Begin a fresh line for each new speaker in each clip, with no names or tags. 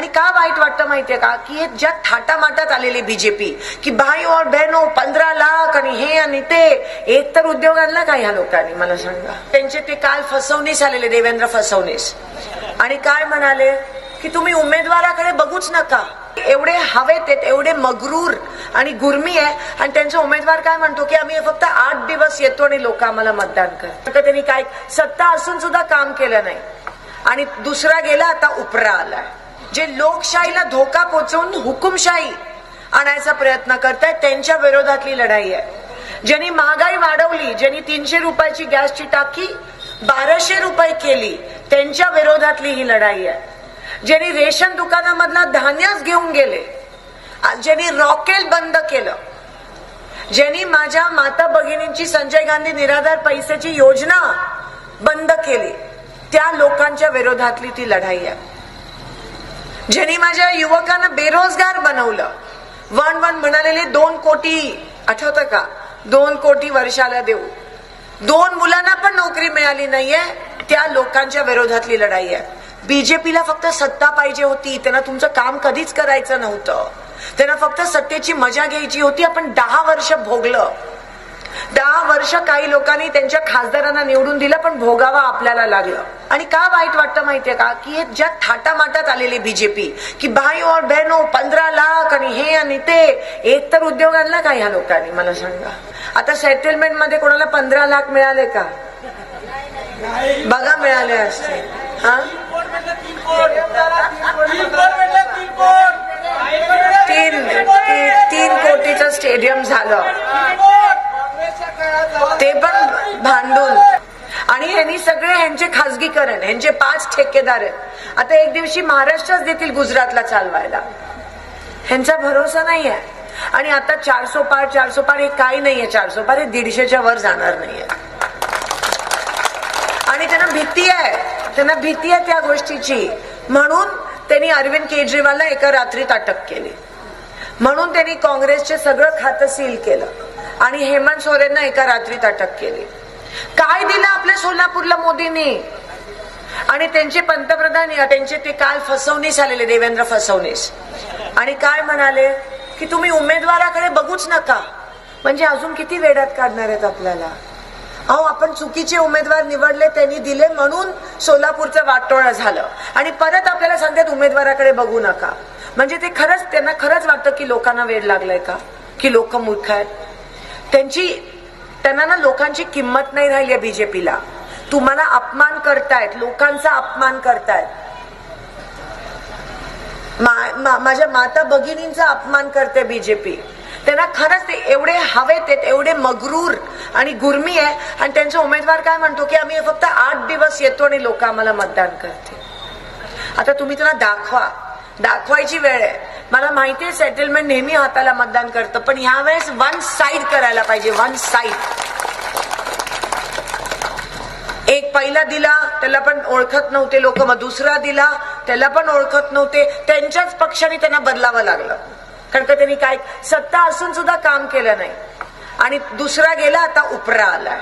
आणि का वाईट वाटतं माहितीये का? की हे ज्या थाटामाटात आलेली बीजेपी की भाई और बहनो पंधरा लाख आणि हे आणि ते एक तर उद्योग आणला का ह्या लोकांनी? मला सांगा. त्यांचे ते काल फसवणीस आलेले देवेंद्र फसवणीस. आणि काय म्हणाले? की तुम्ही उमेदवाराकडे बघूच नका. एवढे हवेत आहेत एवढे मगरूर आणि गुरमी आहे. आणि त्यांचा उमेदवार काय म्हणतो? की आम्ही फक्त आठ दिवस येतो आणि लोक आम्हाला मतदान करतात त्यांनी काय सत्ता असून सुद्धा काम केलं नाही. आणि दुसरा गेला आता उपरा आलाय. जे लोकशाहीला धोका पोचवून हुकुमशाही आणायचा प्रयत्न करतायत त्यांच्या विरोधातली लढाई आहे. ज्यांनी महागाई वाढवली ज्यांनी तीनशे रुपयाची गॅसची टाकी बाराशे रुपये केली त्यांच्या विरोधातली ही लढाई आहे. ज्यांनी रेशन दुकानामधला धान्यच घेऊन गेले ज्यांनी रॉकेल बंद केलं ज्यांनी माझ्या माता भगिनींची संजय गांधी निराधार पैशाची योजना बंद केली त्या लोकांच्या विरोधातली ती लढाई आहे. ज्यांनी माझ्या युवकांना बेरोजगार बनवलं. वन वन म्हणालेले दोन कोटी आठवतं का? दोन कोटी वर्षाला देऊ. दोन मुलांना पण नोकरी मिळाली नाहीये त्या लोकांच्या विरोधातली लढाई आहे. बीजेपीला फक्त सत्ता पाहिजे होती त्यांना तुमचं काम कधीच करायचं नव्हतं. त्यांना फक्त सत्तेची मजा घ्यायची होती आपण दहा वर्ष भोगलं. दहा वर्ष काही लोकांनी त्यांच्या खासदारांना निवडून दिलं पण भोगावा आपल्याला लागलं. आणि का वाईट वाटतं माहितीये का? की हे ज्या थाटामाटात आलेली बीजेपी की भाई और बहनो पंधरा लाख आणि हे आणि ते एक तर उद्योग आणला का ह्या लोकांनी मला सांगा? आता सेटलमेंटमध्ये कोणाला पंधरा लाख मिळाले का? बघा मिळाले असते हा? तीन ती- तीन कोटीचं स्टेडियम झालं. ते पण भांडून. आणि यांनी सगळे यांचे खासगीकरण यांचे पाच ठेकेदार आहेत. आता एक दिवशी महाराष्ट्रच देतील गुजरातला चालवायला. ह्यांचा भरोसा नाही आहे आणि आता चारसो पार चारसो पार हे काही नाहीये चारसो पार हे दीडशेच्या वर जाणार नाहीये. आणि त्यांना भीती आहे. त्यांना भीती आहे त्या गोष्टीची. म्हणून त्यांनी अरविंद केजरीवालला एका रात्रीत अटक केली. म्हणून त्यांनी काँग्रेसचे सगळं खातं सील केलं. आणि हेमंत सोरेनना एका रात्रीत अटक केली. काय दिलं आपल्या सोलापूरला मोदींनी? आणि त्यांचे पंतप्रधान त्यांचे ते काल फसवणीस आलेले देवेंद्र फसवणीस. आणि काय म्हणाले? की तुम्ही उमेदवाराकडे बघूच नका. म्हणजे अजून किती वेडात काढणार आहेत आपल्याला? अहो आपण चुकीचे उमेदवार निवडले त्यांनी दिले म्हणून सोलापूरचं वाटोळं झालं. आणि परत आपल्याला सांगतात उमेदवाराकडे बघू नका. म्हणजे ते खरंच त्यांना खरंच वाटतं की लोकांना वेळ लागलाय का? की लोक मूर्ख आहेत? त्यांची त्यांना ना लोकांची किंमत नाही राहिली आहे बीजेपीला. तुम्हाला अपमान करतायत लोकांचा अपमान करतायत. मा- मा- माझ्या माता भगिनींचा अपमान करते बीजेपी. त्यांना खरंच ते एवढे हवेत आहेत एवढे मगरूर आणि गुरमी आहे आणि त्यांचा उमेदवार काय म्हणतो की आम्ही फक्त आठ दिवस येतो आणि लोक आम्हाला मतदान करते आता तुम्ही त्यांना दाखवा. दाखवायची वेळ आहे. मला माहिती आहे सेटलमेंट नेहमी हाताला मतदान करतं पण ह्या वेळेस वन साईड करायला पाहिजे वन साईड एक पहिला दिला त्याला पण ओळखत नव्हते लोक मग दुसरा दिला त्याला पण ओळखत नव्हते त्यांच्याच पक्षाने त्यांना बदलावं लागलं. कारण का त्यांनी काय सत्ता असून सुद्धा काम केलं नाही. आणि दुसरा गेला आता उपरा आलाय.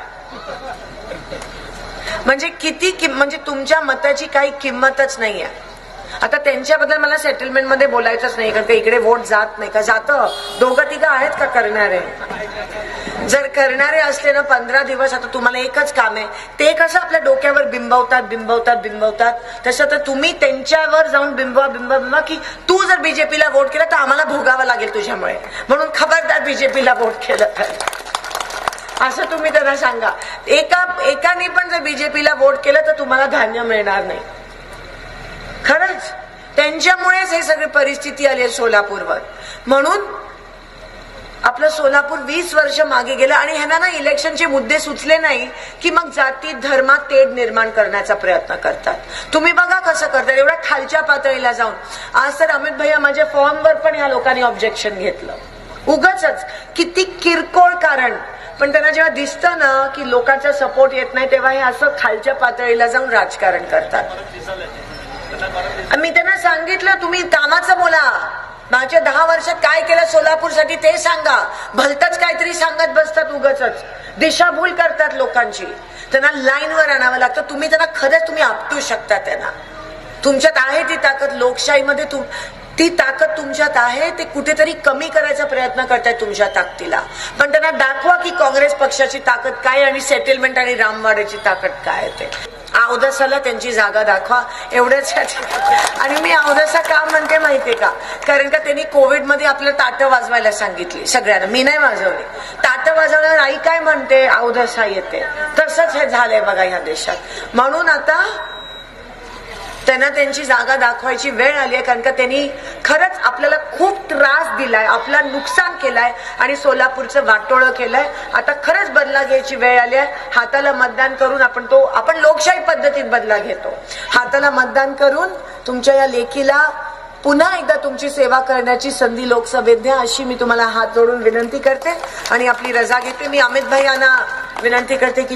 म्हणजे किती किम- म्हणजे तुमच्या मताची काही किंमतच नाही आहे आता त्यांच्याबद्दल मला सेटलमेंटमध्ये बोलायचंच नाही कारण का इकडे वोट जात नाही. का जातं? दोघं तिघं आहेत का करणारे? जर करणारे असले ना पंधरा दिवस आता तुम्हाला एकच काम आहे. ते कसं आपल्या डोक्यावर बिंबवतात बिंबवतात बिंबवतात? तसं तर तुम्ही त्यांच्यावर जाऊन बिंबवा बिंबवा बिंबवा की तू जर बीजेपीला वोट केलं तर आम्हाला भोगावं लागेल तुझ्यामुळे. म्हणून खबरदार बीजेपीला वोट केलं. तर असं तुम्ही त्यांना सांगा. एका एकाने पण जर बीजेपीला वोट केलं तर तुम्हाला धान्य मिळणार नाही. खरंच त्यांच्यामुळेच हे सगळी परिस्थिती आली आहे सोलापूरवर. म्हणून आपलं सोलापूर वीस वर्ष मागे गेलं आणि ह्यांना ना इलेक्शनचे मुद्दे सुचले नाही की मग जाती धर्मात तेढ निर्माण करण्याचा प्रयत्न करतात. तुम्ही बघा कसं करतात. एवढ्या खालच्या पातळीला जाऊन. आज तर अमित भैया माझ्या फॉर्मवर पण ह्या लोकांनी ऑब्जेक्शन घेतलं. उगाच किती किरकोळ कारण. पण त्यांना जेव्हा दिसतं ना की लोकांचा सपोर्ट येत नाही तेव्हा हे असं खालच्या पातळीला जाऊन राजकारण करतात. मी त्यांना सांगितलं तुम्ही कामाचं बोला. माझ्या दहा वर्षात काय केलं सोलापूरसाठी ते सांगा. भलतच काहीतरी सांगत बसतात उगच दिशाभूल करतात लोकांची. त्यांना लाईनवर आणावं लागतं. तुम्ही त्यांना खरंच तुम्ही आपटू शकता त्यांना. तुमच्यात आहे ती ताकद. लोकशाहीमध्ये तुम ती ताकद तुमच्यात आहे. ते कुठेतरी कमी करायचा प्रयत्न करताय तुमच्या ताकदीला. पण त्यांना दाखवा की काँग्रेस पक्षाची ताकद काय आणि सेटलमेंट आणि रामवाड्याची ताकद काय आहे ते. अवदसाला त्यांची जागा दाखवा. एवढंच आणि मी अवदसा का म्हणते माहितीये का? कारण का त्यांनी कोविडमध्ये आपलं ताटं वाजवायला सांगितली सगळ्यांना. मी नाही वाजवली. ताटं वाजवल्यावर आई काय म्हणते? अवदसा येते. तसंच हे झालंय बघा ह्या देशात. म्हणून आता त्यांना त्यांची जागा दाखवायची वेळ आली आहे कारण का त्यांनी खरंच आपलं खूप त्रास दिलाय आपला नुकसान केलाय आणि सोलापूरचं वाटोळं केलंय. आता खरंच बदला घ्यायची वेळ आली आहे. हाताला मतदान करून आपण तो आपण लोकशाही पद्धतीत बदला घेतो. हाताला मतदान करून तुमच्या या लेखीला पुन्हा एकदा तुमची सेवा करण्याची संधी लोकसभेत द्या अशी मी तुम्हाला हात जोडून विनंती करते. आणि आपली रजा घेते. मी अमित भाई यांना विनंती करते की